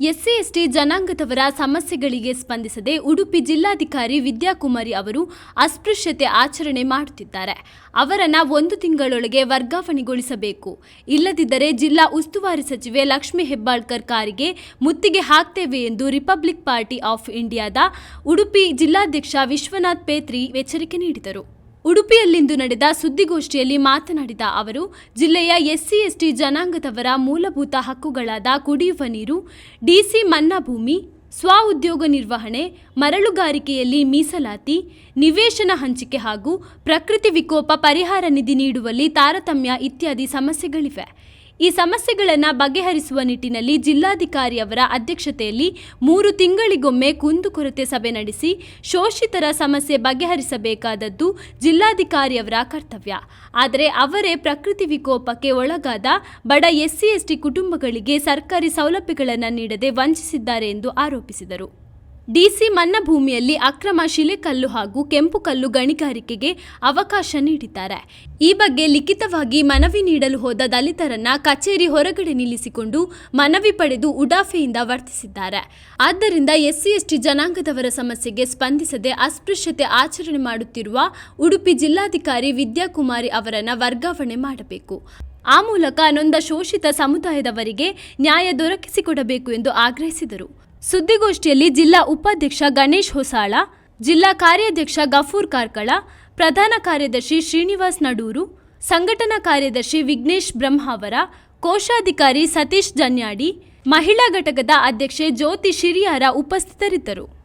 SC, ST ಜನಾಂಗದವರ ಸಮಸ್ಯೆಗಳಿಗೆ ಸ್ಪಂದಿಸದೆ ಉಡುಪಿ ಜಿಲ್ಲಾಧಿಕಾರಿ ವಿದ್ಯಾಕುಮಾರಿ ಅವರು ಅಸ್ಪೃಶ್ಯತೆ ಆಚರಣೆ ಮಾಡುತ್ತಿದ್ದಾರೆ. ಅವರನ್ನು ಒಂದು ತಿಂಗಳೊಳಗೆ ವರ್ಗಾವಣೆಗೊಳಿಸಬೇಕು. ಇಲ್ಲದಿದ್ದರೆ ಜಿಲ್ಲಾ ಉಸ್ತುವಾರಿ ಸಚಿವೆ ಲಕ್ಷ್ಮಿ ಹೆಬ್ಬಾಳ್ಕರ್ ಕಾರಿಗೆ ಮುತ್ತಿಗೆ ಹಾಕ್ತೇವೆ ಎಂದು ರಿಪಬ್ಲಿಕ್ ಪಾರ್ಟಿ ಆಫ್ ಇಂಡಿಯಾದ ಉಡುಪಿ ಜಿಲ್ಲಾಧ್ಯಕ್ಷ ವಿಶ್ವನಾಥ್ ಪೇತ್ರಿ ಎಚ್ಚರಿಕೆ ನೀಡಿದರು. ಉಡುಪಿಯಲ್ಲಿಂದು ನಡೆದ ಸುದ್ದಿಗೋಷ್ಠಿಯಲ್ಲಿ ಮಾತನಾಡಿದ ಅವರು, ಜಿಲ್ಲೆಯ ಎಸ್ಸಿ, ಎಸ್ಟಿ ಜನಾಂಗದವರ ಮೂಲಭೂತ ಹಕ್ಕುಗಳಾದ ಕುಡಿಯುವ ನೀರು, ಡಿಸಿ ಮನ್ನಾ ಭೂಮಿ ಸ್ವ ಉದ್ಯೋಗ ನಿರ್ವಹಣೆ, ಮರಳುಗಾರಿಕೆಯಲ್ಲಿ ಮೀಸಲಾತಿ, ನಿವೇಶನ ಹಂಚಿಕೆ ಹಾಗೂ ಪ್ರಕೃತಿ ವಿಕೋಪ ಪರಿಹಾರ ನಿಧಿ ನೀಡುವಲ್ಲಿ ತಾರತಮ್ಯ ಇತ್ಯಾದಿ ಸಮಸ್ಯೆಗಳಿವೆ. ಈ ಸಮಸ್ಯೆಗಳನ್ನು ಬಗೆಹರಿಸುವ ನಿಟ್ಟಿನಲ್ಲಿ ಜಿಲ್ಲಾಧಿಕಾರಿಯವರ ಅಧ್ಯಕ್ಷತೆಯಲ್ಲಿ ಮೂರು ತಿಂಗಳಿಗೊಮ್ಮೆ ಕುಂದುಕೊರತೆ ಸಭೆ ನಡೆಸಿ ಶೋಷಿತರ ಸಮಸ್ಯೆ ಬಗೆಹರಿಸಬೇಕಾದದ್ದು ಜಿಲ್ಲಾಧಿಕಾರಿಯವರ ಕರ್ತವ್ಯ. ಆದರೆ ಅವರೇ ಪ್ರಕೃತಿ ವಿಕೋಪಕ್ಕೆ ಒಳಗಾದ ಬಡ ಎಸ್ಸಿ ಎಸ್ಟಿ ಕುಟುಂಬಗಳಿಗೆ ಸರ್ಕಾರಿ ಸೌಲಭ್ಯಗಳನ್ನು ನೀಡದೆ ವಂಚಿಸಿದ್ದಾರೆ ಎಂದು ಆರೋಪಿಸಿದರು. ಡಿಸಿ ಮನ್ನ ಭೂಮಿಯಲ್ಲಿ ಅಕ್ರಮ ಶಿಲೆಕಲ್ಲು ಹಾಗೂ ಕೆಂಪು ಕಲ್ಲು ಗಣಿಗಾರಿಕೆಗೆ ಅವಕಾಶ ನೀಡಿದ್ದಾರೆ. ಈ ಬಗ್ಗೆ ಲಿಖಿತವಾಗಿ ಮನವಿ ನೀಡಲು ಹೋದ ದಲಿತರನ್ನ ಕಚೇರಿ ಹೊರಗಡೆ ನಿಲ್ಲಿಸಿಕೊಂಡು ಮನವಿ ಪಡೆದು ಉಡಾಫೆಯಿಂದ ವರ್ತಿಸಿದ್ದಾರೆ. ಆದ್ದರಿಂದ ಎಸ್ಸಿ ಎಸ್ಟಿ ಜನಾಂಗದವರ ಸಮಸ್ಯೆಗೆ ಸ್ಪಂದಿಸದೆ ಅಸ್ಪೃಶ್ಯತೆ ಆಚರಣೆ ಮಾಡುತ್ತಿರುವ ಉಡುಪಿ ಜಿಲ್ಲಾಧಿಕಾರಿ ವಿದ್ಯಾಕುಮಾರಿ ಅವರನ್ನ ವರ್ಗಾವಣೆ ಮಾಡಬೇಕು. ಆ ಮೂಲಕ ನೊಂದ ಶೋಷಿತ ಸಮುದಾಯದವರಿಗೆ ನ್ಯಾಯ ದೊರಕಿಸಿಕೊಡಬೇಕು ಎಂದು ಆಗ್ರಹಿಸಿದರು. ಸುದ್ದಿಗೋಷ್ಠಿಯಲ್ಲಿ ಜಿಲ್ಲಾ ಉಪಾಧ್ಯಕ್ಷ ಗಣೇಶ್ ಹೊಸಾಳ, ಜಿಲ್ಲಾ ಕಾರ್ಯಾಧ್ಯಕ್ಷ ಗಫೂರ್ ಕಾರ್ಕಳ, ಪ್ರಧಾನ ಕಾರ್ಯದರ್ಶಿ ಶ್ರೀನಿವಾಸ್ ನಡೂರು, ಸಂಘಟನಾ ಕಾರ್ಯದರ್ಶಿ ವಿಘ್ನೇಶ್ ಬ್ರಹ್ಮಾವರ, ಕೋಶಾಧಿಕಾರಿ ಸತೀಶ್ ಜನ್ಯಾಡಿ, ಮಹಿಳಾ ಘಟಕದ ಅಧ್ಯಕ್ಷೆ ಜ್ಯೋತಿ ಶಿರಿಯಾರ ಉಪಸ್ಥಿತರಿದ್ದರು.